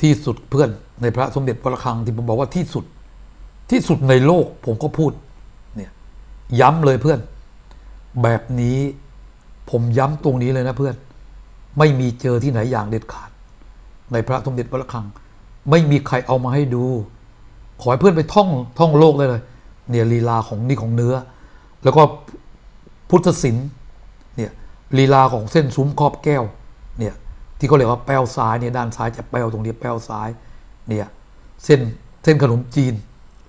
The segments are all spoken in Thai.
ที่สุดเพื่อนในพระสมเด็จพระระฆังที่ผมบอกว่าที่สุดที่สุดในโลกผมก็พูดเนี่ยย้ำเลยเพื่อน แบบนี้ผมย้ำตรงนี้เลยนะเพื่อน ไม่มีเจอที่ไหนอย่างเด็ดขาด ในพระสมเด็จพระระฆัง ไม่มีใครเอามาให้ดู ขอให้เพื่อนไปท่องท่องโลกเลยเลยเนี่ยลีลาของนี่ของเนื้อ แล้วก็พุทธศิลป์เนี่ยลีลาของเส้นซุ้มครอบแก้วเนี่ย ที่เขาเรียกว่าแป้วซ้ายเนี่ยด้านซ้ายจะแป้วตรงนี้แป้วซ้ายเนี่ยเส้นเส้นขนมจีน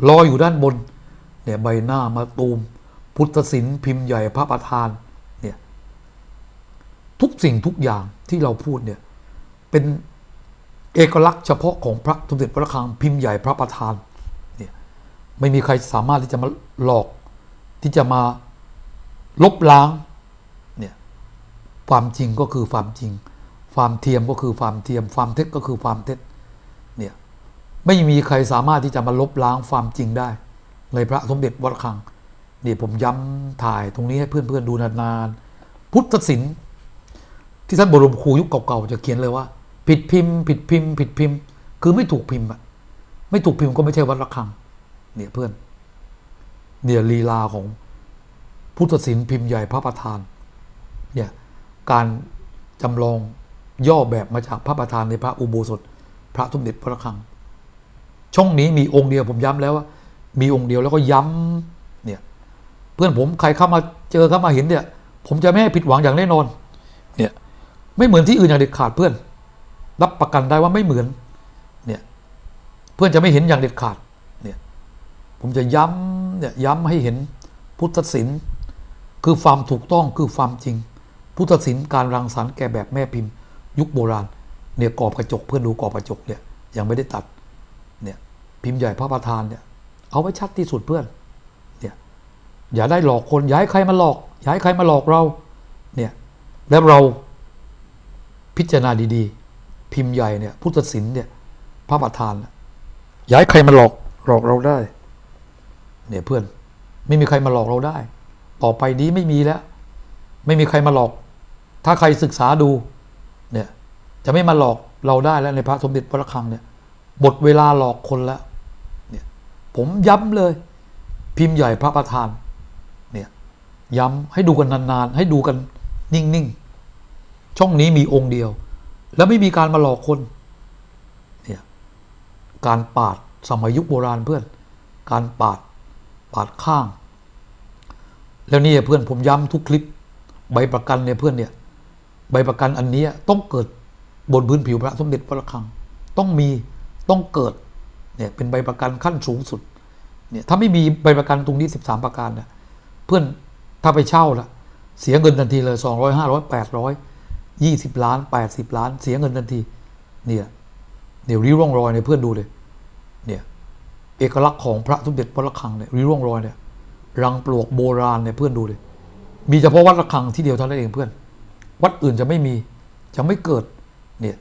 ลอยอยู่ด้านบนเนี่ยใบหน้ามาตูม พุทธศิลป์พิมพ์ใหญ่พระประธานเนี่ยทุกสิ่งทุกอย่างที่เราพูดเนี่ยเป็นเอกลักษณ์เฉพาะของพระสมเด็จพระระฆังพิมพ์ใหญ่พระประธานเนี่ยไม่มีใครสามารถที่จะมาหลอกที่จะมาลบล้างเนี่ยความจริงก็คือความจริง ความเทียมก็คือความเทียม ความเท็จก็คือความเท็จเนี่ยไม่มีใครสามารถที่จะมาลบล้างความจริงได้ ในพระสมเด็จวัดระฆังนี่ผมย้ำถ่ายตรงนี้ให้เพื่อนๆดูนานๆพุทธศิลป์ที่ท่านบรมครูยุคเก่าๆจะเขียนเลยว่า ผิดพิมพ์ ผิดพิมพ์ ผิดพิมพ์ คือไม่ถูกพิมพ์อะไม่ถูกพิมพ์ก็ไม่ใช่วัดระฆัง เนี่ยเพื่อน เนี่ยลีลาของพุทธศิลป์พิมพ์ใหญ่พระประธาน เนี่ยการจำลอง ย่อแบบมาจากพระประธานในพระอุโบสถ พระสมเด็จพระระฆัง ช่องนี้มีองค์เดียวผมย้ำแล้วว่า มีองค์เดียวแล้วก็ย้ำเนี่ยเพื่อนผมใครเข้ามาเจอเข้ามาเห็นเนี่ย ผมจะไม่ให้ผิดหวังอย่างแน่นอน เนี่ยไม่เหมือนที่อื่นอย่างเด็ดขาดเพื่อน รับประกันได้ว่าไม่เหมือนเนี่ยเพื่อนจะไม่เห็นอย่างเด็ดขาดเนี่ยผมจะย้ำเนี่ยย้ำให้เห็นพุทธศิลป์คือความถูกต้องคือความจริง พุทธศิลป์การรังสรรค์แก่แบบแม่พิมพ์ ยุคโบราณเนี่ยกรอบกระจกเพื่อนดูกรอบกระจกเนี่ยยังไม่ได้ตัดเนี่ยพิมพ์ใหญ่พระประธานเนี่ยเอาไว้ชัดที่สุดเพื่อนเนี่ยอย่าได้หลอกคนอย่าให้ใครมาหลอกอย่าให้ใครมาหลอกเราเนี่ยแล้วเราพิจารณาดีๆ พิมพ์ใหญ่เนี่ยพุทธศิลป์เนี่ยพระประธานน่ะอย่าให้ใครมาหลอกหลอกเราได้เนี่ยเพื่อนไม่มีใครมาหลอกเราได้ ต่อไปนี้ไม่มีแล้ว ไม่มีใครมาหลอก ถ้าใครศึกษาดู จะไม่มาหลอกเราได้แล้วในพระสมเด็จพระระฆังเนี่ยหมดเวลาหลอกคนแล้วเนี่ยผมย้ำเลย พิมพ์ใหญ่พระประธาน เนี่ยย้ำให้ดูกันนานๆ ให้ดูกันนิ่งๆ ช่องนี้มีองค์เดียว แล้วไม่มีการมาหลอกคนเนี่ยการปาดสมัยยุคโบราณเพื่อน การปาดปาดข้าง แล้วนี่เพื่อนผมย้ำทุกคลิป ใบประกันเนี่ยเพื่อนเนี่ยใบประกันอันนี้ต้องเกิด บนพื้นผิวพระสมเด็จพระระฆัง ต้องมีต้องเกิดเนี่ยเป็นใบประกันขั้นสูงสุดเนี่ยถ้าไม่มีใบประกันตรงนี้ 13 ประการเนี่ยเพื่อนถ้าไปเช่าละเสียเงินทันทีเลย 200 500 800 20 ล้าน 80 ล้าน เสียเงินทันทีเนี่ยเดี๋ยวริ้วร่องรอยเนี่ยเพื่อนดูเลยเนี่ยเอกลักษณ์ของพระสมเด็จพระระฆังเนี่ยริ้วร่องรอยเนี่ยรังปลวกโบราณเนี่ยเพื่อนดูเลยมีเฉพาะวัดระฆังที่เดียวเท่านั้นเองเพื่อน วัดอื่นจะไม่มีจะไม่เกิด เนี่ย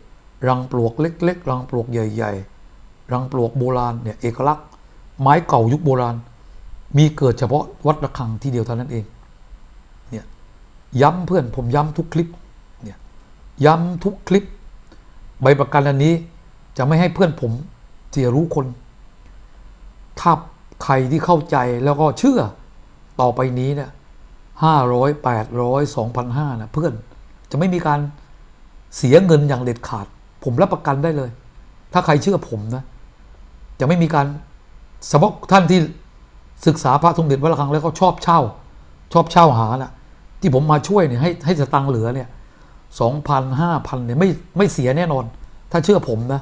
รังปลวกเล็ก ๆ รังปลวกใหญ่ ๆ รังปลวกโบราณเนี่ยเอกลักษณ์ ไม้เก่ายุคโบราณ มีเกิดเฉพาะวัดระฆังที่เดียวเท่านั้นเองเนี่ยย้ำเพื่อนผมย้ำทุกคลิปเนี่ยย้ำทุกคลิป ใบประกันอันนี้จะไม่ให้เพื่อนผมเสียรู้คนถ้าใครที่เข้าใจแล้วก็เชื่อต่อไปนี้เนี่ยห้าร้อยแปดร้อยสองพันห้านะเพื่อนจะไม่มีการ เสียเงินอย่างเด็ดขาด ผมรับประกันได้เลย ถ้าใครเชื่อผมนะจะไม่มีการสมมติท่านที่ศึกษาพระสมเด็จวัดระฆังแล้วก็ชอบเช่า ชอบเช่าหานะที่ผมมาช่วยเนี่ยให้ให้สตังค์เหลือเนี่ยสองพันห้าพันเนี่ยไม่ไม่เสียแน่นอน ถ้าเชื่อผมนะ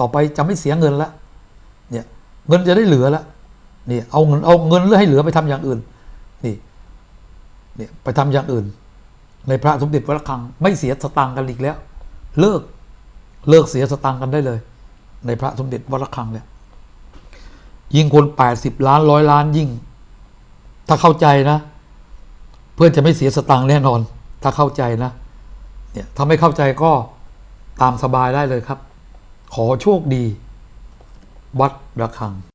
ต่อไปจะไม่เสียเงินละเนี่ยเงินจะได้เหลือละนี่เอาเงินเอาเงินเลือให้เหลือไปทำอย่างอื่น นี่เนี่ยไปทำอย่างอื่น ในพระสมเด็จวัดระฆัง ไม่เสียสตางค์กันอีกแล้ว เลิกเลิกเสียสตางค์กันได้เลย ในพระสมเด็จวัดระฆังเนี่ยยิ่งคนแปดสิบล้านร้อยล้านยิ่ง ถ้าเข้าใจนะ เพื่อนจะไม่เสียสตางค์แน่นอน ถ้าเข้าใจนะเนี่ยถ้าไม่เข้าใจก็ตามสบายได้เลยครับ ขอโชคดี วัดระฆัง